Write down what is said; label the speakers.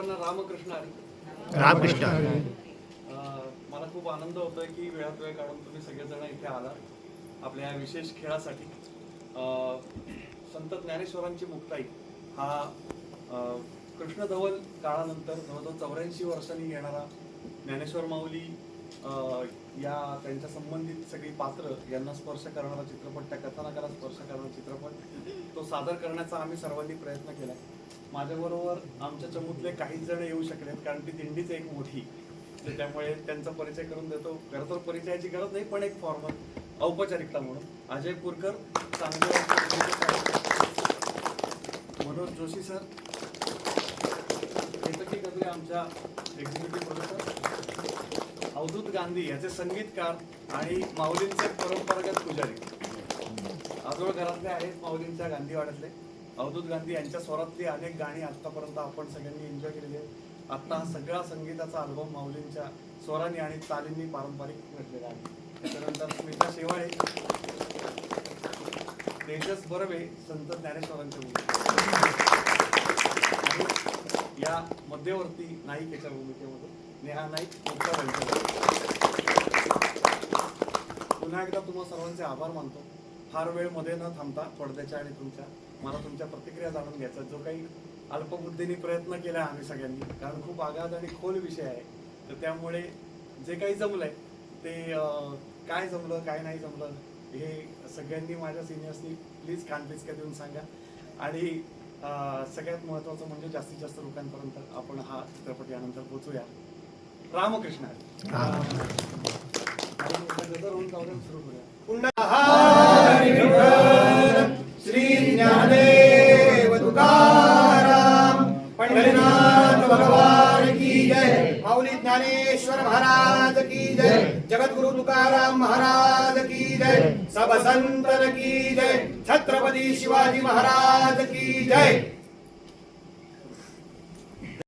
Speaker 1: सर्वांना रामकृष्ण हरी
Speaker 2: रामकृष्ण
Speaker 1: अं, मला खूप आनंद होतोय की वेळात वेळ काढून तुम्ही सगळेजण इथे आलात आपल्या या विशेष खेळासाठी. अं, संत ज्ञानेश्वरांची मुक्ताई हा कृष्णधवल काळानंतर जवळजवळ चौऱ्याऐंशी वर्षांनी येणारा ज्ञानेश्वर माऊली अं, या त्यांच्या संबंधित सगळी पात्र यांना स्पर्श करणारा चित्रपट त्या कथानकाला स्पर्श करणारा चित्रपट सादर करण्याचा आम्ही सर्वांनी प्रयत्न केला माझ्याबरोबर आमच्या चमूतले काही जण येऊ शकलेत कारण ती दिंडीच एक मोठी. तर त्यामुळे त्यांचा परिचय करून देतो. खरं तर परिचयाची गरज नाही पण एक फॉर्मल औपचारिकता म्हणून. अजय पुरकर चांगले मनोज जोशी सर. केतकी गजरे आमच्या एक्झिक्युटिव्ह प्रोड्युसर अवधूत गांधी याचे संगीतकार आणि माऊलींचे परंपरागत पुजारी. आजोळ घरातले आहेत माऊलींच्या गांधीवाड्यातले अवधूत गांधी यांच्या स्वरातली अनेक गाणी आतापर्यंत आपण सगळ्यांनी एन्जॉय केलेली आहेत. आता हा सगळा संगीताचा अल्बम माऊलींच्या स्वरांनी आणि चालींनी पारंपरिक घडलेला आहे. त्याच्यानंतर स्मिता शेवाळे तेजस बर्वे संत ज्ञानेश्वरांचे भूमिके. या मध्यवर्ती नाईक याच्या भूमिकेमध्ये नेहा नाईक मुक्ता पुन्हा एकदा तुम्हाला सर्वांचे आभार मानतो. फार वेळमध्ये न थांबता पडद्याच्या आणि तुमच्या मला तुमच्या प्रतिक्रिया जाणून घ्यायचा. जो काही अल्पबुद्धीने प्रयत्न केला आम्ही सगळ्यांनी कारण खूप आगाध आणि खोल विषय आहे. तर त्यामुळे जे काही जमलंय ते काय जमलं काय नाही जमलं हे सगळ्यांनी माझ्या सिनियर्सनी प्लीज कानपिचक्या देऊन सांगा. आणि सगळ्यात महत्वाचं म्हणजे जास्तीत जास्त लोकांपर्यंत आपण हा चित्रपट यानंतर पोचूया रामकृष्ण. हरी.
Speaker 3: हरिनाथ भगवान की जय। माऊली ज्ञानेश्वर महाराज की जय। जगद्गुरु तुकाराम महाराज की जय। सब संतन की जय। छत्रपती शिवाजी महाराज की जय।